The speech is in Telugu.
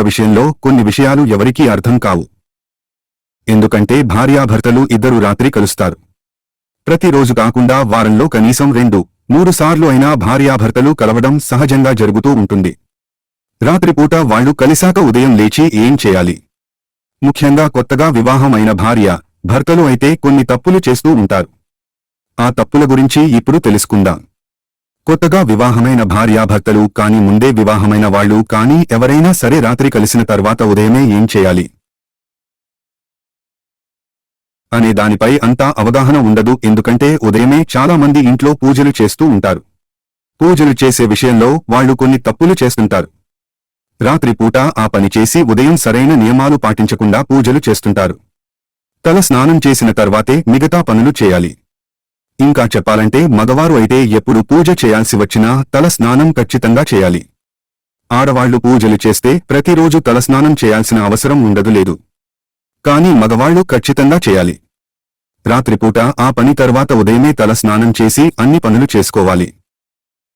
భార్యాభర్తల విషయంలో కొన్ని విషయాలు ఎవరికీ అర్థం కావు. ఎందుకంటే భార్యాభర్తలు ఇద్దరు రాత్రి కలుస్తారు. ప్రతిరోజు కాకుండా వారంలో కనీసం రెండు మూడు సార్లు అయినా భార్యాభర్తలు కలవడం సహజంగా జరుగుతూ ఉంటుంది. రాత్రిపూట వాళ్ళు కలిశాక ఉదయం లేచి ఏం చేయాలి? ముఖ్యంగా కొత్తగా వివాహం అయిన భార్య భర్తలు అయితే కొన్ని తప్పులు చేస్తూ ఉంటారు. ఆ తప్పుల గురించి ఇప్పుడు తెలుసుకుందాం. కొత్తగా వివాహమైన భార్యాభర్తలు కాని ముందే వివాహమైన వాళ్ళు కానీ ఎవరైనా సరే రాత్రి కలిసిన తర్వాత ఉదయమే ఏం చేయాలి? అనే దానిపై అంతా అవగాహన ఉండదు ఎందుకంటే ఉదయమే చాలా మంది ఇంట్లో పూజలు చేస్తూ ఉంటారు. పూజలు చేసే విషయంలో వాళ్ళు కొన్ని తప్పులు చేస్తుంటారు. రాత్రిపూట ఆ పని చేసి ఉదయం సరైన నియమాలు పాటించకుండా పూజలు చేస్తుంటారు. తల స్నానం చేసిన తర్వాతే మిగతా పనులు చేయాలి. ఇంకా చెప్పాలంటే మగవారు అయితే ఎప్పుడు పూజ చేయాల్సి వచ్చినా తల స్నానం ఖచ్చితంగా చేయాలి. ఆడవాళ్ళు పూజలు చేస్తే ప్రతిరోజు తలస్నానం చేయాల్సిన అవసరం ఉండదు లేదు. కానీ మగవాళ్ళు ఖచ్చితంగా చేయాలి. రాత్రిపూట ఆ పని తర్వాత ఉదయమే తల స్నానం చేసి అన్ని పనులు చేసుకోవాలి.